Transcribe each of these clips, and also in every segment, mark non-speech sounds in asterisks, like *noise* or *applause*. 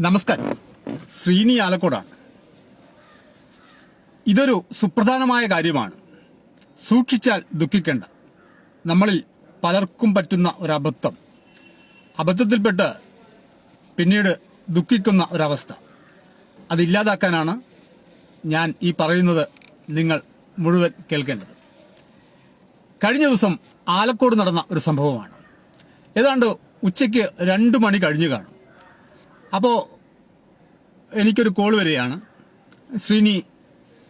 നമസ്കാരം. ശ്രീനി ആലക്കോടാണ് ഇതൊരു സുപ്രധാനമായ കാര്യമാണ്. സൂക്ഷിച്ചാൽ ദുഃഖിക്കേണ്ട. നമ്മളിൽ പലർക്കും പറ്റുന്ന ഒരു അബദ്ധം. അബദ്ധത്തിൽപ്പെട്ട് പിന്നീട് ദുഃഖിക്കുന്ന ഒരവസ്ഥ. അതില്ലാതാക്കാനാണ് ഞാൻ ഈ പറയുന്നത് നിങ്ങൾ മുഴുവൻ കേൾക്കേണ്ടത്. കഴിഞ്ഞ ദിവസം ആലക്കോട് നടന്ന ഒരു സംഭവമാണ്. ഏതാണ്ട് ഉച്ചയ്ക്ക് രണ്ട് മണി കഴിഞ്ഞു കാണും. അപ്പോൾ എനിക്കൊരു കോൾ വരികയാണ്. ശ്രീനി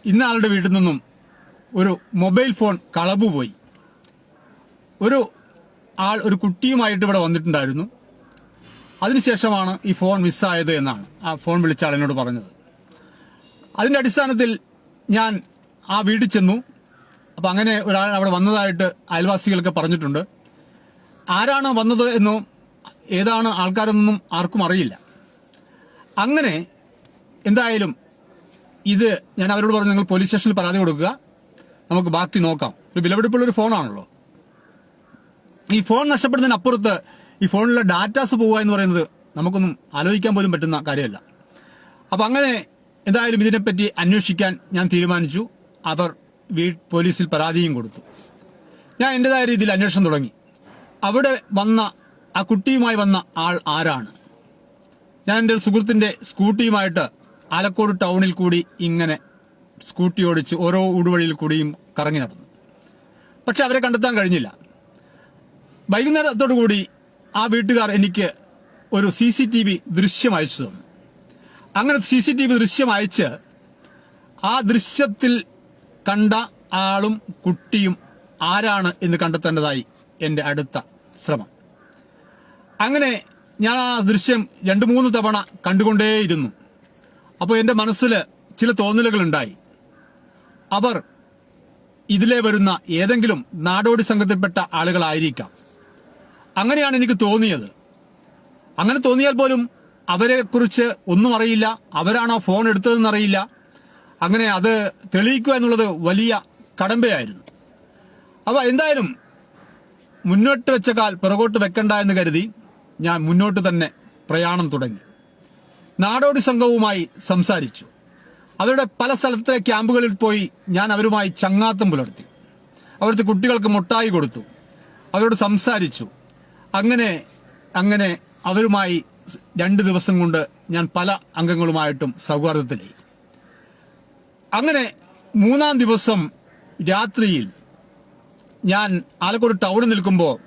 ഇന്ന ആളുടെ വീട്ടിൽ നിന്നും ഒരു മൊബൈൽ ഫോൺ കളവ് പോയി. ഒരു ആൾ ഒരു കുട്ടിയുമായിട്ട് ഇവിടെ വന്നിട്ടുണ്ടായിരുന്നു. അതിനുശേഷമാണ് ഈ ഫോൺ മിസ്സായത് എന്നാണ് ആ ഫോൺ വിളിച്ച ആളിനോട് പറഞ്ഞത്. അതിന്റെ അടിസ്ഥാനത്തിൽ ഞാൻ ആ വീട്ടിൽ ചെന്നു. അപ്പൊ അങ്ങനെ ഒരാൾ അവിടെ വന്നതായിട്ട് അയൽവാസികളൊക്കെ പറഞ്ഞിട്ടുണ്ട്. ആരാണ് വന്നത് എന്നോ ഏതാണ് ആൾക്കാരെന്നൊന്നും ആർക്കും അറിയില്ല. അങ്ങനെ എന്തായാലും ഇത് ഞാൻ അവരോട് പറഞ്ഞു നിങ്ങൾ പോലീസ് സ്റ്റേഷനിൽ പരാതി കൊടുക്കുക. നമുക്ക് ബാക്കി നോക്കാം. ഒരു വിലപിടിപ്പുള്ള ഒരു ഫോണാണല്ലോ ഈ ഫോൺ നഷ്ടപ്പെടുന്നതിന് അപ്പുറത്ത് ഈ ഫോണിലെ ഡാറ്റാസ് പോവുക എന്ന് പറയുന്നത് നമുക്കൊന്നും ആലോചിക്കാൻ പോലും പറ്റുന്ന കാര്യമല്ല. അപ്പം അങ്ങനെ എന്തായാലും ഇതിനെപ്പറ്റി അന്വേഷിക്കാൻ ഞാൻ തീരുമാനിച്ചു. അവർ വീ പോലീസിൽ പരാതിയും കൊടുത്തു. ഞാൻ എന്റെതായ രീതിയിൽ അന്വേഷണം തുടങ്ങി. അവിടെ വന്ന ആ കുട്ടിയുമായി വന്ന ആൾ ആരാണ്? ഞാൻ എന്റെ ഒരു സുഹൃത്തിന്റെ സ്കൂട്ടിയുമായിട്ട് ആലക്കോട് ടൗണിൽ കൂടി ഇങ്ങനെ സ്കൂട്ടി ഓടിച്ച് ഓരോ ഊടുവഴിയിൽ കൂടിയും കറങ്ങി നടന്നു. പക്ഷെ അവരെ കണ്ടെത്താൻ കഴിഞ്ഞില്ല. വൈകുന്നേരത്തോടു കൂടി ആ വീട്ടുകാർ എനിക്ക് ഒരു സി സി ടി വി ദൃശ്യം അയച്ചു തന്നു. അങ്ങനെ സി സി ടി വി ദൃശ്യം അയച്ച് ആ ദൃശ്യത്തിൽ കണ്ട ആളും കുട്ടിയും ആരാണ് എന്ന് കണ്ടെത്തേണ്ടതായി എന്റെ അടുത്ത ശ്രമം. അങ്ങനെ ഞാൻ ആ ദൃശ്യം രണ്ട് മൂന്ന് തവണ കണ്ടുകൊണ്ടേയിരുന്നു. അപ്പോൾ എന്റെ മനസ്സിൽ ചില തോന്നലുകൾ ഉണ്ടായി അവർ ഇതിലെ വരുന്ന ഏതെങ്കിലും നാടോടി സംഘത്തിൽപ്പെട്ട ആളുകളായിരിക്കാം. അങ്ങനെയാണ് എനിക്ക് തോന്നിയത്. അങ്ങനെ തോന്നിയാൽ പോലും അവരെ കുറിച്ച് ഒന്നും അറിയില്ല. അവരാണോ ഫോൺ എടുത്തതെന്ന് അറിയില്ല. അങ്ങനെ അത് തെളിയിക്കുക എന്നുള്ളത് വലിയ കടമ്പയായിരുന്നു. അപ്പോൾ എന്തായാലും മുന്നോട്ട് വെച്ച കാൽ പിറകോട്ട് വെക്കണ്ട എന്ന് കരുതി ഞാൻ മുന്നോട്ട് തന്നെ പ്രയാണം തുടങ്ങി. നാടോടി സംഘവുമായി സംസാരിച്ചു. അവരുടെ പല സ്ഥലത്തെ ക്യാമ്പുകളിൽ പോയി ഞാൻ അവരുമായി ചങ്ങാത്തം പുലർത്തി. അവിടുത്തെ കുട്ടികൾക്ക് മുട്ടായി കൊടുത്തു. അവരോട് സംസാരിച്ചു. അങ്ങനെ അങ്ങനെ അവരുമായി രണ്ട് ദിവസം കൊണ്ട് ഞാൻ പല അംഗങ്ങളുമായിട്ടും സൗഹാർദ്ദത്തിലായി. അങ്ങനെ മൂന്നാം ദിവസം രാത്രിയിൽ ഞാൻ ആലക്കോട് ടൗണിൽ നിൽക്കുമ്പോൾ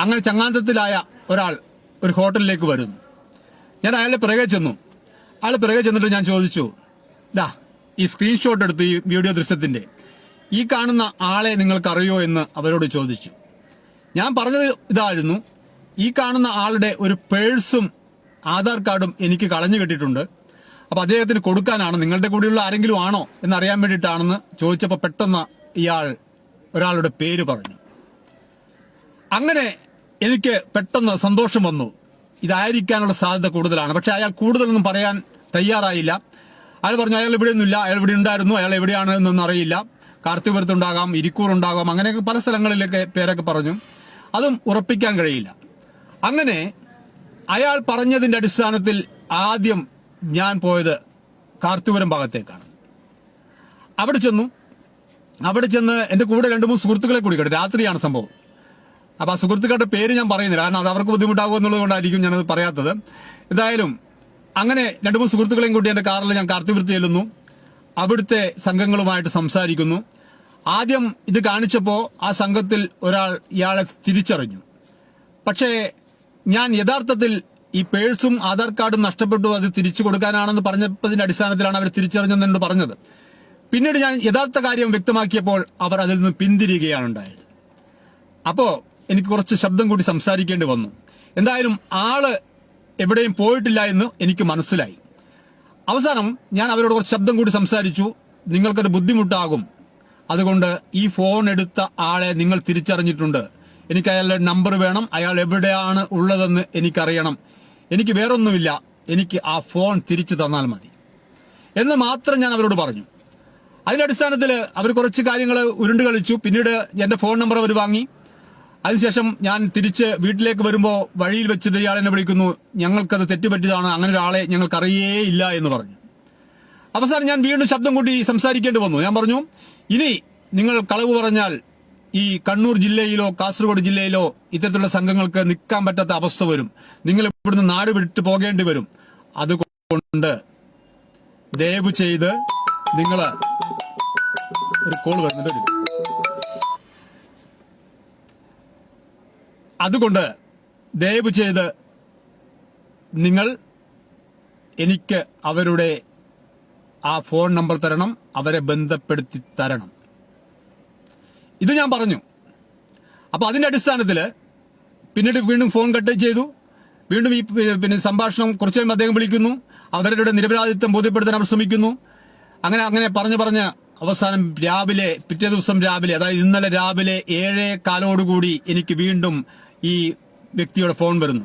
അങ്ങനെ ചങ്ങാന്തത്തിലായ ഒരാൾ ഒരു ഹോട്ടലിലേക്ക് വരുന്നു ഞാൻ അയാളെ പിറകെ ചെന്നു. അയാൾ പിറകെ ചെന്നിട്ട് ഞാൻ ചോദിച്ചു ദാ ഈ സ്ക്രീൻഷോട്ട് എടുത്ത് ഈ വീഡിയോ ദൃശ്യത്തിന്റെ. ഈ കാണുന്ന ആളെ നിങ്ങൾക്കറിയോ? എന്ന് അവരോട് ചോദിച്ചു. ഞാൻ പറഞ്ഞത് ഇതായിരുന്നു ഈ കാണുന്ന ആളുടെ ഒരു പേഴ്സും ആധാർ കാർഡും എനിക്ക് കളഞ്ഞു കിട്ടിയിട്ടുണ്ട്. അപ്പോൾ അദ്ദേഹത്തിന് കൊടുക്കാനാണ് നിങ്ങളുടെ കൂടെയുള്ള ആരെങ്കിലും ആണോ എന്നറിയാൻ വേണ്ടിയിട്ടാണെന്ന് ചോദിച്ചപ്പോൾ പെട്ടെന്ന് ഇയാൾ ഒരാളുടെ പേര് പറഞ്ഞു. അങ്ങനെ എനിക്ക് പെട്ടെന്ന് സന്തോഷം വന്നു. ഇതായിരിക്കാനുള്ള സാധ്യത കൂടുതലാണ്. പക്ഷെ അയാൾ കൂടുതലൊന്നും പറയാൻ തയ്യാറായില്ല. അയാൾ പറഞ്ഞു അയാൾ ഇവിടെ ഒന്നുമില്ല അയാൾ ഇവിടെ ഉണ്ടായിരുന്നു. അയാൾ എവിടെയാണ് എന്നൊന്നും അറിയില്ല. കാർത്തിപുരത്തുണ്ടാകാം ഇരിക്കൂർ ഉണ്ടാകാം അങ്ങനെയൊക്കെ പല സ്ഥലങ്ങളിലൊക്കെ പേരൊക്കെ പറഞ്ഞു. അതും ഉറപ്പിക്കാൻ കഴിയില്ല. അങ്ങനെ അയാൾ പറഞ്ഞതിന്റെ അടിസ്ഥാനത്തിൽ ആദ്യം ഞാൻ പോയത് കാർത്തിപുരം ഭാഗത്തേക്കാണ്. അവിടെ ചെന്നു. അവിടെ ചെന്ന് എന്റെ കൂടെ രണ്ട് മൂന്ന് സുഹൃത്തുക്കളെ കൂടി കേട്ടോ രാത്രിയാണ് സംഭവം. അപ്പൊ ആ സുഹൃത്തുക്കളുടെ പേര് ഞാൻ പറയുന്നില്ല. കാരണം അത് അവർക്ക് ബുദ്ധിമുട്ടാകും എന്നുള്ളത് കൊണ്ടായിരിക്കും ഞാനത് പറയാത്തത്. എന്തായാലും അങ്ങനെ രണ്ട് മൂന്ന് സുഹൃത്തുക്കളെയും കൂട്ടി എന്റെ കാറിൽ ഞാൻ കാർത്തിവൃത്തി ചെല്ലുന്നു. അവിടുത്തെ സംഘങ്ങളുമായിട്ട് സംസാരിക്കുന്നു. ആദ്യം ഇത് കാണിച്ചപ്പോൾ ആ സംഘത്തിൽ ഒരാൾ ഇയാളെ തിരിച്ചറിഞ്ഞു. പക്ഷേ ഞാൻ യഥാർത്ഥത്തിൽ ഈ പേഴ്സും ആധാർ കാർഡും നഷ്ടപ്പെട്ടു. അത് തിരിച്ചു കൊടുക്കാനാണെന്ന് പറഞ്ഞതിന്റെ അടിസ്ഥാനത്തിലാണ് അവർ തിരിച്ചറിഞ്ഞതെന്ന് പറഞ്ഞത്. പിന്നീട് ഞാൻ യഥാർത്ഥ കാര്യം വ്യക്തമാക്കിയപ്പോൾ അവർ അതിൽ നിന്ന് പിന്തിരിയുകയാണ് ഉണ്ടായത്. അപ്പോ എനിക്ക് കുറച്ച് ശബ്ദം കൂടി സംസാരിക്കേണ്ടി വന്നു. എന്തായാലും ആൾ എവിടെയും പോയിട്ടില്ല എന്ന് എനിക്ക് മനസ്സിലായി. അവസാനം ഞാൻ അവരോട് കുറച്ച് ശബ്ദം കൂടി സംസാരിച്ചു. നിങ്ങൾക്കൊരു ബുദ്ധിമുട്ടാകും. അതുകൊണ്ട് ഈ ഫോൺ എടുത്ത ആളെ നിങ്ങൾ തിരിച്ചറിഞ്ഞിട്ടുണ്ട്. എനിക്ക് അയാളുടെ നമ്പർ വേണം. അയാൾ എവിടെയാണ് ഉള്ളതെന്ന് എനിക്കറിയണം. എനിക്ക് വേറൊന്നുമില്ല. എനിക്ക് ആ ഫോൺ തിരിച്ചു തന്നാൽ മതി. എന്ന് മാത്രം ഞാൻ അവരോട് പറഞ്ഞു. അതിന്റെ അടിസ്ഥാനത്തിൽ അവർ കുറച്ച് കാര്യങ്ങൾ ഉരുണ്ട് കളിച്ചു. പിന്നീട് എന്റെ ഫോൺ നമ്പർ അവർ വാങ്ങി. അതിനുശേഷം ഞാൻ തിരിച്ച് വീട്ടിലേക്ക് വരുമ്പോൾ വഴിയിൽ വെച്ചിട്ട് ഇയാൾ എന്നെ വിളിക്കുന്നു. ഞങ്ങൾക്കത് തെറ്റുപറ്റിയതാണ്. അങ്ങനെ ഒരാളെ ഞങ്ങൾക്കറിയേ ഇല്ല എന്ന് പറഞ്ഞു. അവസാനം ഞാൻ വീണ്ടും ശബ്ദം കൂട്ടി സംസാരിക്കേണ്ടി വന്നു. ഞാൻ പറഞ്ഞു ഇനി നിങ്ങൾ കളവ് പറഞ്ഞാൽ ഈ കണ്ണൂർ ജില്ലയിലോ കാസർഗോഡ് ജില്ലയിലോ ഇത്തരത്തിലുള്ള സംഘങ്ങൾക്ക് നിൽക്കാൻ പറ്റാത്ത അവസ്ഥ വരും. നിങ്ങൾ ഇവിടുന്ന് നാട് വിട്ടു പോകേണ്ടി വരും. അതുകൊണ്ട് ദയവ് ചെയ്ത് നിങ്ങൾ ഒരു കോൾ വരുന്നുണ്ട് അതുകൊണ്ട് ദയവ് ചെയ്ത് നിങ്ങൾ എനിക്ക് അവരുടെ ആ ഫോൺ നമ്പർ തരണം അവരെ ബന്ധപ്പെടുത്തി തരണം. ഇത് ഞാൻ പറഞ്ഞു. അപ്പോൾ അതിന്റെ അടിസ്ഥാനത്തിൽ പിന്നീട് വീണ്ടും ഫോൺ കട്ട് ചെയ്തു. വീണ്ടും ഈ പിന്നെ സംഭാഷണം കുറച്ച് കഴിയുമ്പോൾ അദ്ദേഹം വിളിക്കുന്നു. അവരുടെ നിരപരാധിത്വം ബോധ്യപ്പെടുത്താൻ അവർ ശ്രമിക്കുന്നു. അങ്ങനെ അങ്ങനെ പറഞ്ഞു പറഞ്ഞ് അവസാനം രാവിലെ പിറ്റേ ദിവസം രാവിലെ അതായത് ഇന്നലെ രാവിലെ ഏഴേ കാലോടുകൂടി എനിക്ക് വീണ്ടും ഈ വ്യക്തിയുടെ ഫോൺ വരുന്നു.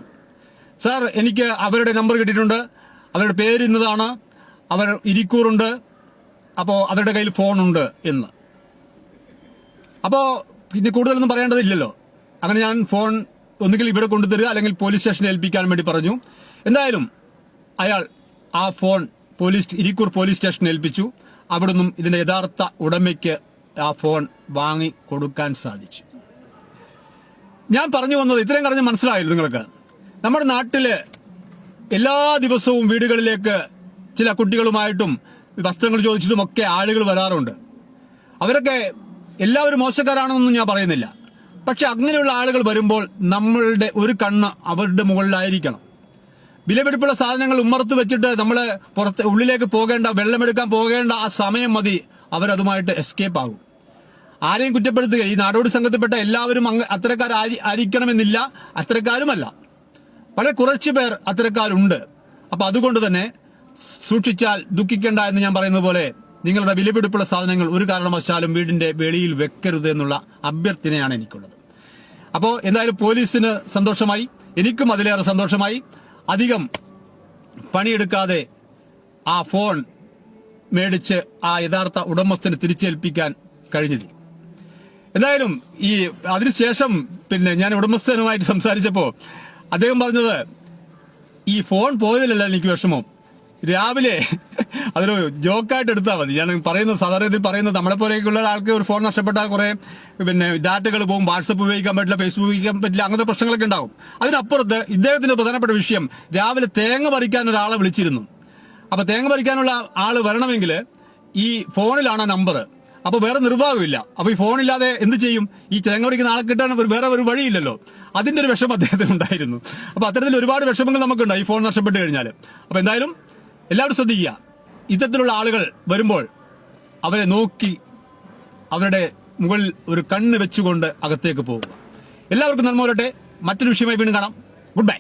സാർ എനിക്ക് അവരുടെ നമ്പർ കിട്ടിയിട്ടുണ്ട്. അവരുടെ പേര് ഇന്നതാണ്. അവർ ഇരിക്കൂറുണ്ട്. അപ്പോൾ അവരുടെ കയ്യിൽ ഫോണുണ്ട് എന്ന്. അപ്പോൾ പിന്നെ കൂടുതലൊന്നും പറയേണ്ടതില്ലല്ലോ. അങ്ങനെ ഞാൻ ഫോൺ ഒന്നുകിൽ ഇവിടെ കൊണ്ടുതരിക അല്ലെങ്കിൽ പോലീസ് സ്റ്റേഷനിൽ ഏൽപ്പിക്കാൻ വേണ്ടി പറഞ്ഞു. എന്തായാലും അയാൾ ആ ഫോൺ പോലീസ് ഇരിക്കൂർ പോലീസ് സ്റ്റേഷനിൽ ഏൽപ്പിച്ചു. അവിടുന്ന് ഇതിന്റെ യഥാർത്ഥ ഉടമയ്ക്ക് ആ ഫോൺ വാങ്ങി കൊടുക്കാൻ സാധിച്ചു. ഞാൻ പറഞ്ഞു വന്നത് ഇത്രയും പറഞ്ഞ് മനസ്സിലായില്ല നിങ്ങൾക്ക്. നമ്മുടെ നാട്ടിൽ എല്ലാ ദിവസവും വീടുകളിലേക്ക് ചില കുട്ടികളുമായിട്ടും വസ്ത്രങ്ങൾ ചോദിച്ചിട്ടും ഒക്കെ ആളുകൾ വരാറുണ്ട്. അവരൊക്കെ എല്ലാവരും മോശക്കാരാണെന്നൊന്നും ഞാൻ പറയുന്നില്ല. പക്ഷെ അങ്ങനെയുള്ള ആളുകൾ വരുമ്പോൾ നമ്മളുടെ ഒരു കണ്ണ് അവരുടെ മുകളിലായിരിക്കണം. വിലപിടിപ്പുള്ള സാധനങ്ങൾ ഉമ്മർത്ത് വെച്ചിട്ട് നമ്മൾ പുറത്ത് ഉള്ളിലേക്ക് പോകേണ്ട വെള്ളമെടുക്കാൻ പോകേണ്ട ആ സമയം മതി. അവരതുമായിട്ട് എസ്കേപ്പ് ആകും. ആരെയും കുറ്റപ്പെടുത്തുക. ഈ നാടോടി സംഘത്തിൽപ്പെട്ട എല്ലാവരും അങ്ങ് അത്തരക്കാർ ആയിരിക്കണമെന്നില്ല അത്തരക്കാരുമല്ല. വളരെ കുറച്ച് പേർ അത്തരക്കാരുണ്ട്. അപ്പൊ അതുകൊണ്ട് തന്നെ സൂക്ഷിച്ചാൽ ദുഃഖിക്കേണ്ട എന്ന് ഞാൻ പറയുന്ന പോലെ നിങ്ങളുടെ വിലപിടിപ്പുള്ള സാധനങ്ങൾ ഒരു കാരണവശാലും വീടിന്റെ വെളിയിൽ വെക്കരുത് എന്നുള്ള അഭ്യർത്ഥനയാണ് എനിക്കുള്ളത്. അപ്പോൾ എന്തായാലും പോലീസിന് സന്തോഷമായി. എനിക്കും അതിലേറെ സന്തോഷമായി. അധികം പണിയെടുക്കാതെ ആ ഫോൺ മേടിച്ച് ആ യഥാർത്ഥ ഉടമസ്ഥന് തിരിച്ചേൽപ്പിക്കാൻ കഴിഞ്ഞതിൽ. എന്തായാലും ഈ അതിനുശേഷം പിന്നെ ഞാൻ ഉടമസ്ഥനുമായിട്ട് സംസാരിച്ചപ്പോൾ അദ്ദേഹം പറഞ്ഞത് ഈ ഫോൺ പോയതിലല്ല എനിക്ക് വിഷമം. രാവിലെ *laughs* അതൊരു ജോക്കായിട്ട് എടുത്താൽ മതി. ഞാൻ പറയുന്നത് സാധാരണത്തിൽ പറയുന്നത് നമ്മളെ പോലെയൊക്കെയുള്ള ആൾക്ക് ഒരു ഫോൺ നഷ്ടപ്പെട്ടാൽ കുറേ പിന്നെ ഡാറ്റകൾ പോകും. വാട്സപ്പ് ഉപയോഗിക്കാൻ പറ്റില്ല ഫേസ്ബുക്ക് ഉപയോഗിക്കാൻ പറ്റില്ല അങ്ങനത്തെ പ്രശ്നങ്ങളൊക്കെ ഉണ്ടാവും. അതിനപ്പുറത്ത് ഇദ്ദേഹത്തിന്റെ പ്രധാനപ്പെട്ട വിഷയം രാവിലെ തേങ്ങ പറിക്കാൻ ഒരാളെ വിളിച്ചിരുന്നു. അപ്പൊ തേങ്ങ പറിക്കാനുള്ള ആൾ വരണമെങ്കിൽ ഈ ഫോണിലാണ് നമ്പർ അപ്പൊ വേറെ നിർവാഹമില്ല. അപ്പൊ ഈ ഫോണില്ലാതെ എന്ത് ചെയ്യും? ഈ ചേങ്ങോടിക്ക് നാളെ കിട്ടാൻ വേറെ ഒരു വഴിയില്ലല്ലോ. അതിന്റെ ഒരു വിഷമം അദ്ദേഹത്തിന് ഉണ്ടായിരുന്നു. അപ്പൊ അത്തരത്തിൽ ഒരുപാട് വിഷമങ്ങൾ നമുക്കുണ്ട് ഈ ഫോൺ നഷ്ടപ്പെട്ട് കഴിഞ്ഞാൽ അപ്പൊ എന്തായാലും എല്ലാവരും ശ്രദ്ധിക്കുക. ഇത്തരത്തിലുള്ള ആളുകൾ വരുമ്പോൾ അവരെ നോക്കി അവരുടെ മുകളിൽ ഒരു കണ്ണ് വെച്ചുകൊണ്ട് അകത്തേക്ക് പോവുക എല്ലാവർക്കും നന്മ വരട്ടെ. മറ്റൊരു വിഷയമായി വീണ്ടും കാണാം. Good bye